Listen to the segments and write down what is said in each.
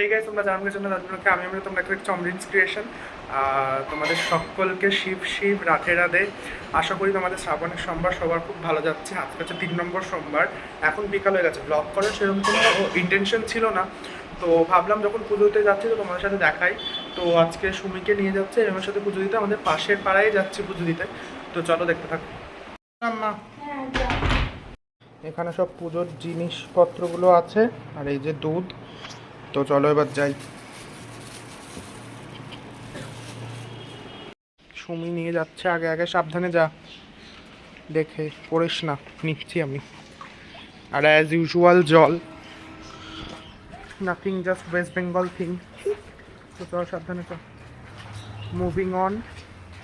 এই গাইস তোমরা জানবে জন্য তাদেরকে আমি আমরা তোমরা একটা চমরিন্স ক্রিয়েশন তোমাদের সকলকে শিব শিব, রাধে রাধে। আশা করি তোমাদের শ্রাবণের সোমবার সবার খুব ভালো যাচ্ছে। আজকে হচ্ছে তিন নম্বর সোমবার। এখন বিকাল হয়ে গেছে। ব্লগ করার সেরকম কোনো ইন্টেনশন ছিল না। তো ভাবলাম যখন পুজোতে যাচ্ছি তো তোমাদের সাথে দেখাই। তো আজকে সুমিকে নিয়ে যাচ্ছে এর সাথে পুজো দিতে আমাদের পাশের পাড়ায় যাচ্ছি পুজো দিতে। তো চলো দেখতে থাকো। এখানে সব পুজোর জিনিসপত্রগুলো আছে। আর এই যে দুধ। তো চলো এবার যাই। সুমি নিয়ে যাচ্ছে, আগে আগে সাবধানে যা। দেখে পড়িস না, নিচ্ছি আমি। আর অ্যাজ ইউজুয়াল জল। Nothing just West Bengal thing তো চল সাবধানে চল। মুভিং অন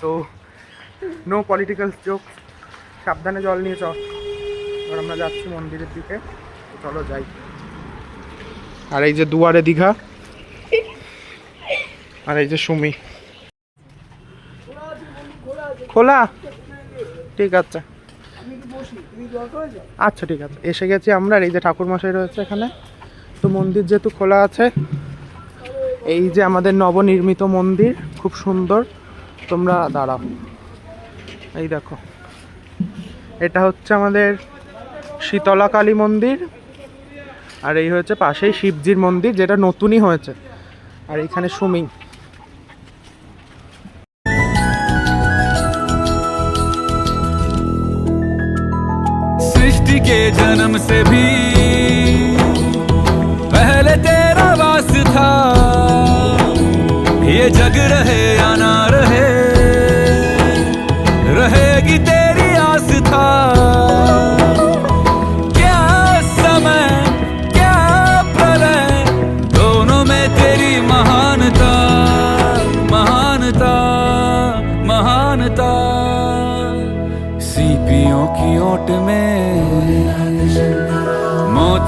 তো নো পলিটিক্যাল জোক সাবধানে জল নিয়ে চল। এবার আমরা যাচ্ছি মন্দিরের দিকে। চলো যাই। আর এই যে দুয়ারে দীঘা। আর এই যে সুমি। খোলা? ঠিক আছে। আচ্ছা ঠিক আছে। এসে গেছি আমরা এই যে ঠাকুর মশাই রয়েছে এখানে। তো মন্দির যেহেতু খোলা আছে, এই যে আমাদের নবনির্মিত মন্দির, খুব সুন্দর। তোমরা দাঁড়াও। এই দেখো। এটা হচ্ছে আমাদের শীতলা কালী মন্দির। আর এই হচ্ছে পাশেই শিবজির মন্দির যেটা নতুনই হয়েছে আর এখানে সুমি सृष्टि के जन्म से भी पहले तेरा वास था ये जग रहे या ना रहे रहेगी तेरी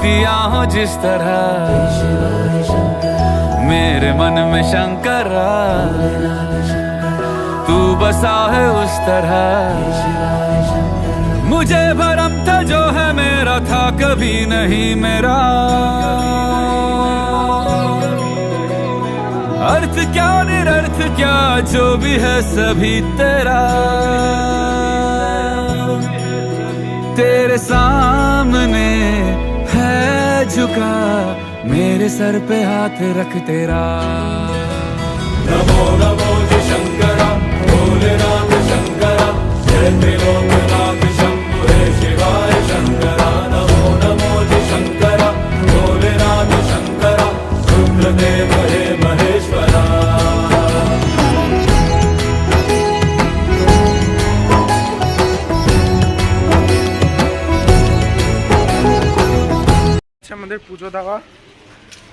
मोतिया हो जिस तरह। मेरे मन में शंकर, तू बसा है उस तरह। मुझे भरम था जो है मेरा, था कभी नहीं मेरा। अर्थ क्या निरर्थ क्या, जो भी है सभी तेरा। तेरे सामने झुका मेरे सर पे हाथ रख तेरा। नमो नमो शंकरा भोलेनाथ शंकरा जय त्रिलोकनाथ আমাদের পুজো দেওয়া।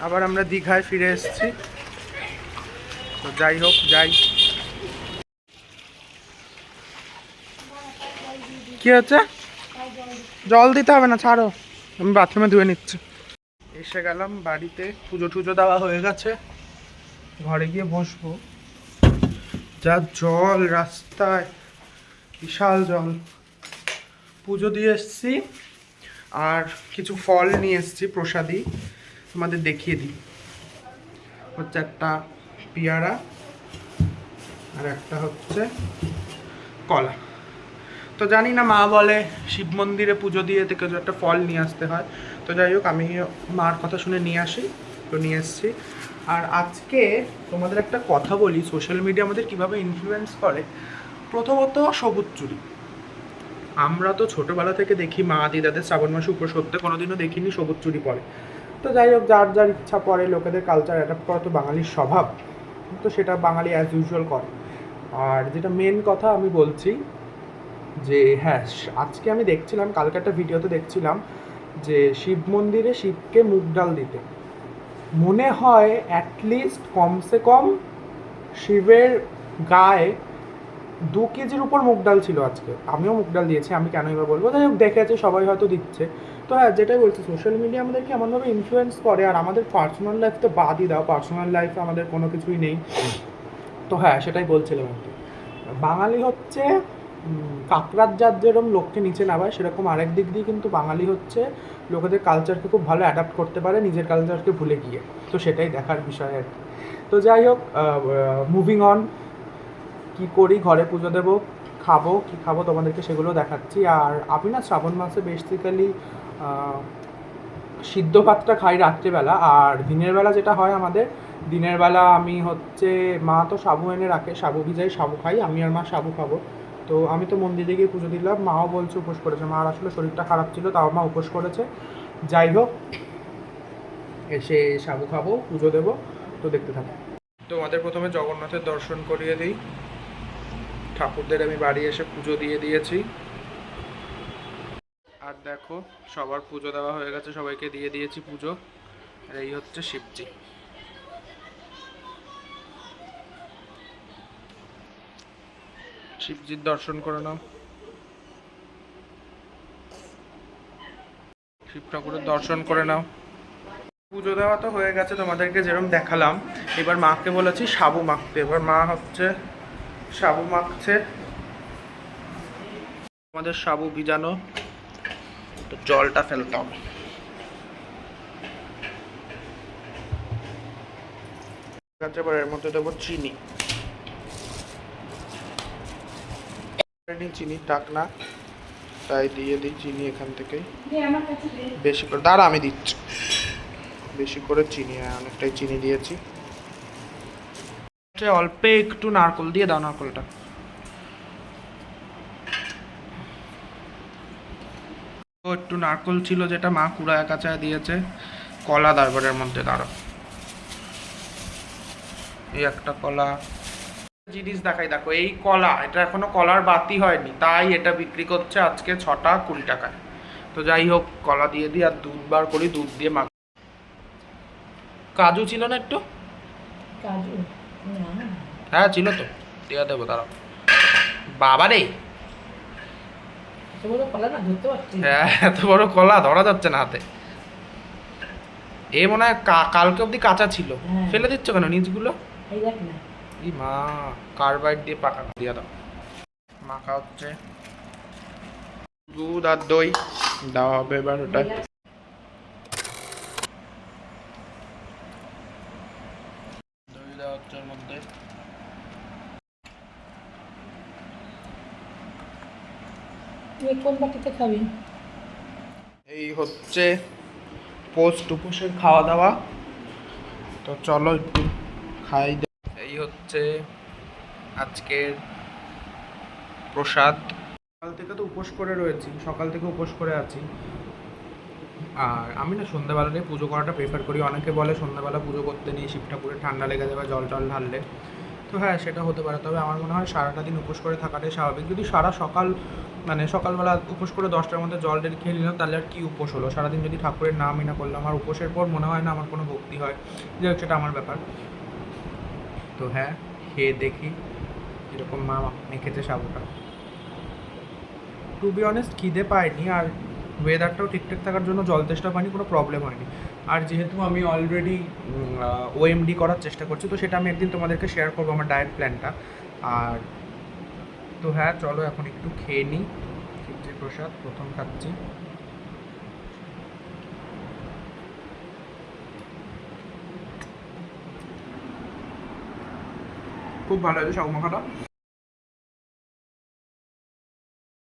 আবার আমরা দীঘায় ফিরে এসেছি। তো যাই হোক, যাই। কি হচ্ছে? জল দিতে হবে না, ছাড়ো। আমি বাথরুমে ধুয়ে নিচ্ছি। এসে গেলাম বাড়িতে। পুজো টুজো দেওয়া হয়ে গেছে। ঘরে গিয়ে বসবো। যা জল, রাস্তায় বিশাল জল। পুজো দিয়ে এসছি। আর কিছু ফল নিয়ে এসেছি, প্রসাদি। তোমাদের দেখিয়ে দিই। হচ্ছে একটা পেয়ারা আর একটা হচ্ছে কলা। তো জানি না মা বলে শিব মন্দিরে পুজো দিয়ে থেকে একটা ফল নিয়ে আসতে হয়। তো যাই হোক, আমি মার কথা শুনে নিয়ে আসি। তো নিয়ে এসেছি। আর আজকে তোমাদের একটা কথা বলি, সোশ্যাল মিডিয়া আমাদের কীভাবে ইনফ্লুয়েন্স করে? প্রথমত সবুজ চুরি। আমরা তো ছোটবেলা থেকে দেখি মা দিদাদের শ্রাবণ মাসে উপর সত্যি কোনোদিনও দেখিনি সবুজ চুরি পরে। তো যাই হোক, যার যার ইচ্ছা পরে লোকেদের কালচার অ্যাডাপ্ট করা তো বাঙালির স্বভাব। তো সেটা বাঙালি অ্যাজ ইউজুয়াল করে। আর যেটা মেন কথা আমি বলছি যে হ্যাঁ আজকে আমি দেখছিলাম, কালকে একটা ভিডিওতে দেখছিলাম যে, শিব মন্দিরে শিবকে মুগ ডাল দিতে। মনে হয় অ্যাটলিস্ট কমসে কম শিবের গায়ে দু কেজির উপর মুগ ডাল ছিল আজকে। আমিও মুগ ডাল দিয়েছি আমি কেন এবার বলব? যাই হোক দেখেছে সবাই হয়তো দিচ্ছে। তো হ্যাঁ যেটাই বলছি সোশ্যাল মিডিয়া আমাদেরকে এমনভাবে ইনফ্লুয়েন্স করে আর আমাদের পার্সোনাল লাইফ তো বাদই দাও পার্সোনাল লাইফে আমাদের কোনো কিছুই নেই। তো হ্যাঁ সেটাই বলছিলাম আর কি। বাঙালি হচ্ছে উম, কাকড়ার জাত যেরকম লোককে নিচে নামায় সেরকম আরেক দিক দিয়ে কিন্তু বাঙালি হচ্ছে লোকেদের কালচারকে খুব ভালো অ্যাডাপ্ট করতে পারে নিজের কালচারকে ভুলে গিয়ে। তো সেটাই দেখার বিষয় আর কি। তো যাই হোক মুভিং অন কি করি, ঘরে পুজো দেবো, খাব, কি খাব তোমাদেরকে সেগুলো দেখাচ্ছি। আর আমি না শ্রাবণ মাসে বেসিক্যালি সিদ্ধ ভাতটা খাই রাত্রিবেলা। আর দিনের বেলা যেটা হয় আমাদের, দিনের বেলা আমি হচ্ছে, মা তো সাবু এনে রাখে সাবু ভিজাই সাবু খাই, আমি আর মা সাবু খাব। তো আমি তো মন্দিরে গিয়ে পুজো দিলাম, মাও বলছে উপোস করেছে। মার আসলে শরীরটা খারাপ ছিল, তাও মা উপোস করেছে। যাই হোক, এসে সাবু খাব, পুজো দেবো, তো দেখতে থাকো। তোমাদের প্রথমে জগন্নাথের দর্শন করিয়ে দিই। ঠাকুরদের আমি বাড়ি এসে পুজো দিয়ে দিয়েছি। আর দেখো, সবার পুজো দেওয়া হয়ে গেছে, সবাইকে দিয়ে দিয়েছি পুজো। আর এই হচ্ছে শিবজি। শিবজির দর্শন করে নাও। শিব ঠাকুরের দর্শন করে নাও। পুজো দেওয়া তো হয়ে গেছে তোমাদেরকে যেরকম দেখালাম। এবার মাকে বলেছি সাবু মাখতে। এবার মা হচ্ছে সাবু মাখছে। আমাদের সাবু ভিজানো। তো জলটা ফেলতে হবে এবার এর মধ্যে দেবো চিনি। চিনি টাক না তাই দিয়ে দিই চিনি এখান থেকে বেশি করে দাঁড়া আমি দিচ্ছি। বেশি করে চিনি অনেকটাই চিনি দিয়েছি। অল্প একটু নারকল দিয়ে দাও, নারকলটা। একটু নারকল ছিল যেটা মা কুড়ায় কাচায় দিয়েছে, কলা দারবারের মধ্যে দাঁড়ো। এই একটা কলা। জিনিস দেখাই, দেখো, এই কলা, এটা এখনও কলার বাতি হয়নি, তাই এটা বিক্রি করছে আজকে ছটা কুড়ি টাকায়। তো যাই হোক, কলা দিয়ে দিই আর দুধ বার করি, দুধ দিয়ে মাখ। কাজু ছিল না একটু? কাজু। হ্যাঁ ছিল তো। দিয়ে দেবো দাঁড়াও। বাবা রে। হ্যাঁ এত বড় কলা ধরা যাচ্ছে না হাতে। এ মনে হয় কালকে অবধি কাঁচা ছিল। হ্যাঁ। ফেলে দিচ্ছ কেন নিচগুলো? এই মা কার্বাইড দিয়ে পাকা দিয়ে দাও। মাখা হচ্ছে। দুধ আর দই দেওয়া হবে এবার ওটা। ওর মধ্যে। তুই কোন বাটিতে খাবি? এই হচ্ছে পোস্ট উপোসের খাওয়া দাওয়া তো চলো একটু খাই এই হচ্ছে আজকের প্রসাদ। সকাল থেকে তো উপোস করে রয়েছি সকাল থেকে উপোস করে আছি। আর আমি না সন্ধ্যাবেলাটাই পুজো করাটা প্রেফার করি। অনেকে বলে সন্ধ্যাবেলা পুজো করতে নেই শিব ঠাকুরের ঠান্ডা লেগে যাবে, জল টল ঢাললে। তো হ্যাঁ সেটা হতে পারে। তবে আমার মনে হয় সারাটা দিন উপোস করে থাকাটাই স্বাভাবিক। যদি সারা সকাল মানে সকালবেলা উপোস করে দশটার মধ্যে জল টেল খেয়ে নিলাম, তাহলে আর কি উপোস হলো? সারাদিন যদি ঠাকুরের নামই না করলাম, আর উপোসের পর মনে হয় না আমার কোনো ভক্তি হয়। হোক, সেটা আমার ব্যাপার। তো হ্যাঁ খেয়ে দেখি এরকম মা মেখেছে সাবুটা। টু বি অনেস্ট খিদে পায়নি, আর ওয়েদারটাও ঠিকঠাক থাকার জন্য জল তেষ্টা পানি কোনো প্রবলেম হয়নি। আর যেহেতু আমি অলরেডি ওএমডি করার চেষ্টা করছি, তো সেটা আমি একদিন তোমাদেরকে শেয়ার করব আমার ডায়েট প্ল্যানটা আর তো হ্যাঁ চলো এখন একটু খেয়ে নিই। শিবজি প্রসাদ, প্রথম খাচ্ছি। খুব ভালো হয়েছে সব মাখাটা।